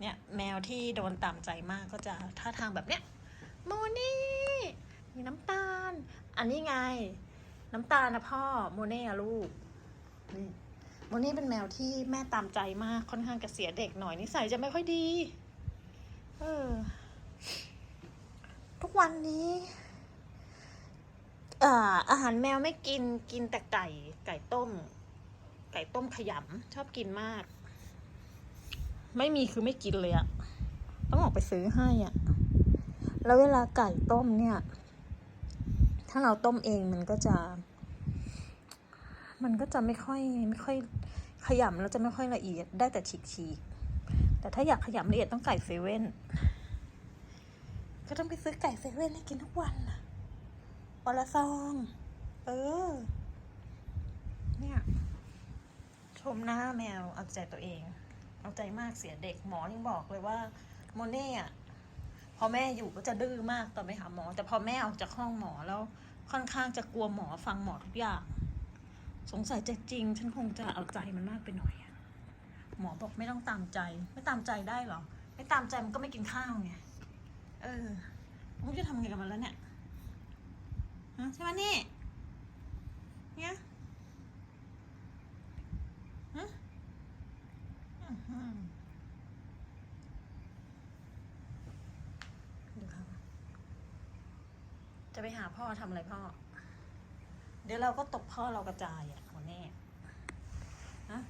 เนี่ยแมวที่โดนตามใจมากก็จะท่าทางแบบเนี้ยโมนี่มีน้ำตาล อันนี้ไง น้ำตาลนะพ่อโมเน่อะลูกนี่โมเน่เป็นแมวที่แม่ตามใจมากค่อนข้างจะเสียเด็กหน่อยนิสัยจะไม่ค่อยดีเออทุกวันนี้อ่าอาหารแมวไม่กินกินแต่ไก่ ไก่ต้ม ไก่ต้มขยำชอบกินมาก ไม่มีคือไม่กินเลยอะต้องออกไปซื้อให้อะแล้วเวลาไก่ต้มเนี่ย ถ้าเราต้มเองมันก็จะ มันก็จะไม่ค่อยไม่ค่อยขยำแล้วจะไม่ค่อยละเอียดได้แต่ฉีกๆแต่ถ้าอยากขยำละเอียดต้องไก่เซเว่นก็ต้องไปซื้อไก่เซเว่นให้กินทุกวันน่ะวันละซอง เออ เนี่ย ชมหน้าแมวเอาใจตัวเอง เอาใจมากเสียเด็กหมอยังบอกเลยว่าโมเน่อะพอแม่อยู่ก็จะดื้อมากตอนไปหาหมอ แต่พอแม่ออกจากห้องหมอแล้วค่อนข้างจะกลัวหมอฟังหมอทุกอย่าง สงสัยจะจริง ฉันคงจะเอาใจมันมากไปหน่อยอะหมอบอกไม่ต้องตามใจ ไม่ตามใจได้หรอ ไม่ตามใจมันก็ไม่กินข้าวไงเออมันจะทำไงกับมันแล้วเนี่ยใช่ไหมนี่ เนี่ยฮะอื้อหือดูค่ะ จะไปหาพ่อทำอะไรพ่อ เดี๋ยวเราก็ตกพ่อเรากระจายอะหัวแน่ฮะ